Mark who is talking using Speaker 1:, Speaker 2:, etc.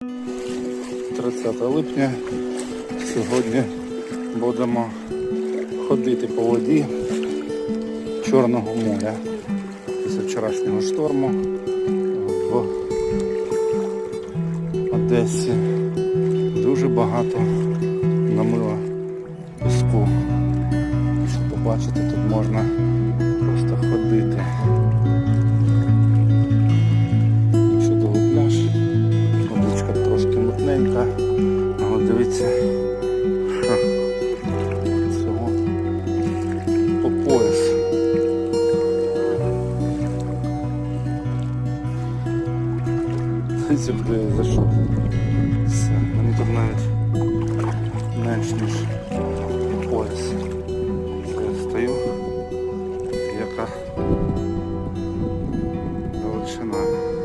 Speaker 1: 30 липня. Сьогодні будемо ходити по воді Чорного моря. Після вчорашнього шторму в Одесі дуже багато намило піску. Щоб побачити, тут можна просто ходити. гарненька. От дивіться. Всього по пояс. Сюди зайшов. Все, мені тут навіть менш ніж пояс. Я стою. Яка величина.